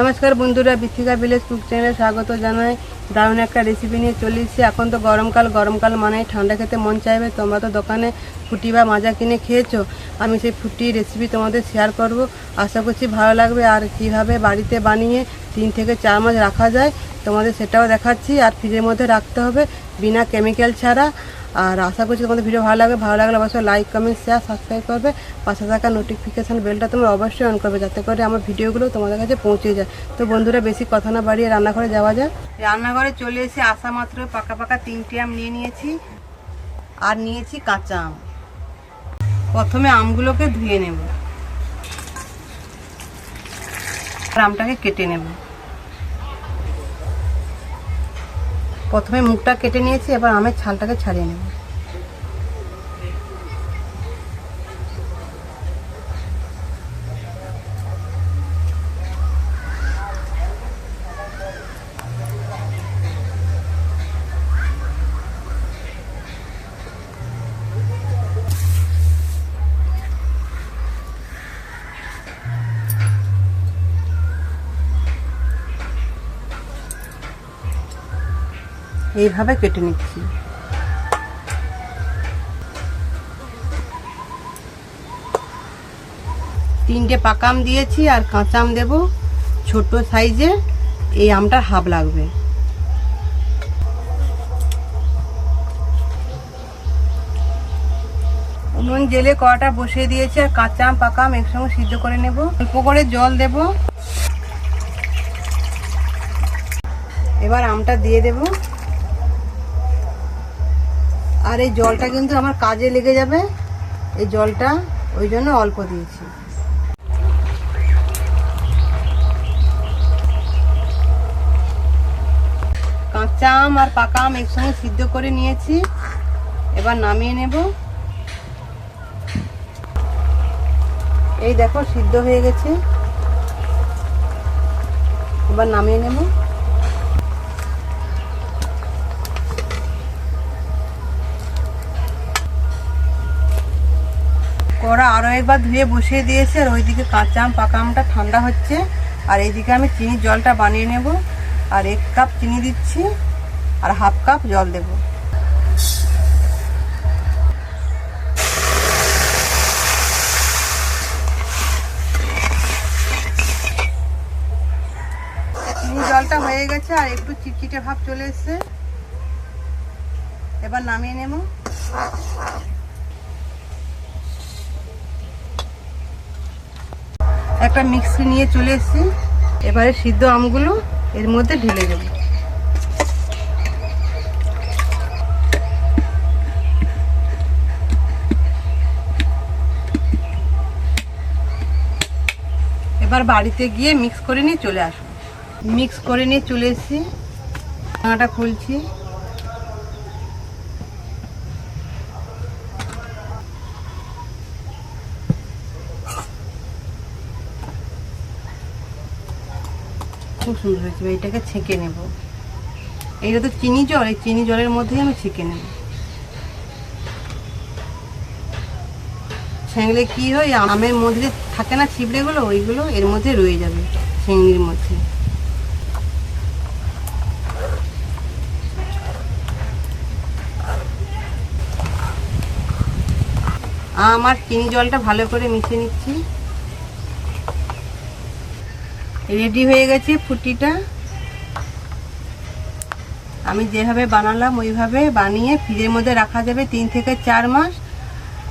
নমস্কার বন্ধুরা, Bithika village cook চ্যানেলে স্বাগত জানাই। দারুণ একটা রেসিপি নিয়ে চলে এসেছি এখন তো গরমকাল গরমকাল মানে ঠান্ডা খেতে মন চাইবে। তোমরা তো দোকানে ফুটি বা মাজা কিনে খেয়েছো। আমি সেই ফুটি রেসিপি তোমাদের শেয়ার করব। আশা করছি ভালো লাগবে। আর কীভাবে বাড়িতে বানিয়ে তিন থেকে চার মাস রাখা যায়, তোমাদের সেটাও দেখাচ্ছি। আর ফ্রিজের মধ্যে রাখতে হবে বিনা কেমিক্যাল ছাড়া। আর আশা করছি তোমাদের ভিডিও ভালো লাগবে। ভালো লাগলে অবশ্যই লাইক কমেন্ট শেয়ার সাবস্ক্রাইব করবে। পাশে থাকা নোটিফিকেশান বেলটা তোমরা অবশ্যই অন করবে যাতে করে আমার ভিডিওগুলো তোমাদের কাছে পৌঁছে যায়। তো বন্ধুরা, বেশি কথা না বাড়িয়ে রান্নাঘরে যাওয়া যায় রান্নাঘরে চলে এসে আসা মাত্র পাকা পাকা তিনটে আম নিয়ে নিয়েছি আর নিয়েছি কাঁচা আম। প্রথমে আমগুলোকে ধুয়ে নেব। আর আমটাকে কেটে নেব। প্রথমে মুখটা কেটে নিয়েছি এবার আমের ছালটাকে ছাড়িয়ে নেব। এইভাবে কেটে নিচ্ছি। তিনটে পাকা আম দিয়েছি আর কাঁচা আম দেবো। ছোট সাইজে এই আমটার হাফ লাগবে। উনুন জেলে কড়াটা বসিয়ে দিয়েছি আর কাঁচা আম, পাকা আম একসঙ্গে সিদ্ধ করে নেব। অল্প করে জল দেব। এবার আমটা দিয়ে দেবো। আর এই জলটা কিন্তু আমার কাজে লেগে যাবে। এই জলটা ওই জন্য অল্প দিয়েছি। কাঁচা আম আর পাকা আম একসঙ্গে সিদ্ধ করে নিয়েছি। এবার নামিয়ে নেব। এই দেখো, সিদ্ধ হয়ে গেছে। এবার নামিয়ে নেব। কড়া আরও একবার ধুয়ে বসিয়ে দিয়েছে, আর ওইদিকে কাঁচা আম, পাকা আমটা ঠান্ডা হচ্ছে। আর এইদিকে আমি চিনির জলটা বানিয়ে নেব, আর এক কাপ চিনি দিচ্ছি, আর হাফ কাপ জল দেব। জলটা হয়ে গেছে, আর একটু চিটচিটে ভাব চলে এসছে। এবার নামিয়ে নেব। একটা মিক্সি নিয়ে চলে এসেছি। এবারে সিদ্ধ আমগুলো এর মধ্যে ঢেলে দেব। এবার বাড়িতে গিয়ে মিক্স করে নিয়ে চলে আসব। মিক্স করে নিয়ে চলে এসেছি। খুলছি। খুব সুন্দর হয়েছে এবার এটাকে ছেঁকে নেব। এইটা তো চিনি জল, এই চিনি জলের মধ্যেই আমি ছেঁকে নেব। ছেঁকলে কি হয়, আমের মধ্যে থাকে না ছিবড়েগুলো, ওইগুলো এর মধ্যে রয়ে যাবে ছেঁগনির মধ্যে। আমার চিনি জলটা ভালো করে মিশিয়ে নিচ্ছি। রেডি হয়ে গেছে ফুটিটা। আমি যেভাবে বানালাম, ওইভাবে বানিয়ে ফ্রিজের মধ্যে রাখা যাবে তিন থেকে চার মাস।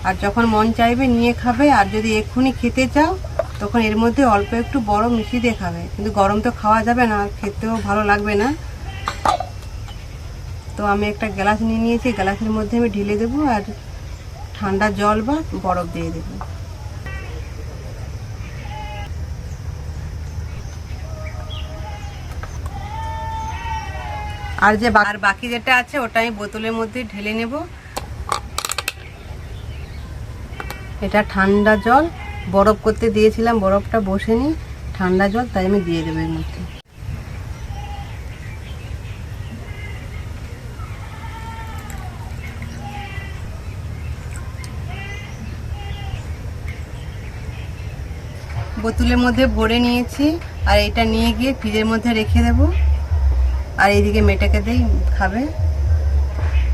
আর যখন মন চাইবে নিয়ে খাবে, আর যদি এক্ষুনি খেতে চাও, তখন এর মধ্যে অল্প একটু বড় মিশিয়ে দিয়ে খাবে। কিন্তু গরম তো খাওয়া যাবে না আর খেতেও ভালো লাগবে না। তো আমি একটা গ্লাস নিয়ে নিয়েছি, গ্লাসের মধ্যে আমি ঢেলে দেবো, আর ঠান্ডা জল বা বরফ দিয়ে দেবো। আর যে আর বাকি যেটা আছে, ওটা আমি বোতলের মধ্যে ঢেলে নেব। এটা ঠান্ডা জল। বরফ করতে দিয়েছিলাম, বরফটা বসেনি। ঠান্ডা জল, তাই আমি দিয়ে দেবো এর মধ্যে। বোতলের মধ্যে ভরে নিয়েছি। আর এটা নিয়ে গিয়ে ফ্রিজের মধ্যে রেখে দেব। আর এইদিকে মেয়েটাকে দেই, খাবে।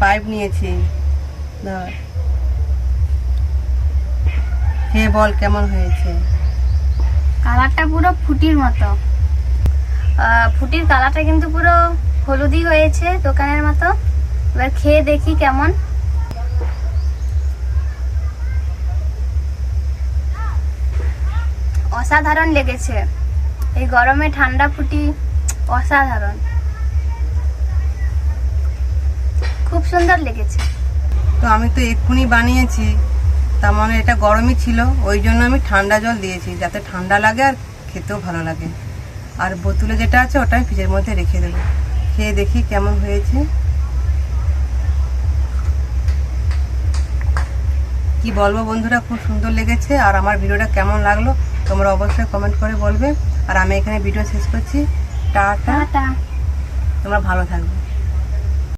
পাইপ নিয়েছি। ধর। খেয়ে বল, কেমন হয়েছে? কালারটা পুরো ফুটির মতো। ফুটির কালারটা কিন্তু পুরো হলুদি হয়েছে দোকানের মতো। এবার খেয়ে দেখি কেমন। অসাধারণ লেগেছে। এই গরমে ঠান্ডা ফুটি অসাধারণ। খুব সুন্দর লেগেছে। তো আমি তো এক্ষুনি বানিয়েছি তার মানে এটা গরমই ছিল ওই জন্য আমি ঠান্ডা জল দিয়েছি যাতে ঠান্ডা লাগে আর খেতেও ভালো লাগে। আর বোতলে যেটা আছে ওটা আমি ফ্রিজের মধ্যে রেখে দেবো। খেয়ে দেখি কেমন হয়েছে। কি বলব বন্ধুরা খুব সুন্দর লেগেছে আর আমার ভিডিওটা কেমন লাগল তোমরা অবশ্যই কমেন্ট করে বলবে। আর আমি এখানে ভিডিও শেষ করছি। টাটা। টাটা। তোমরা ভালো থাকবে।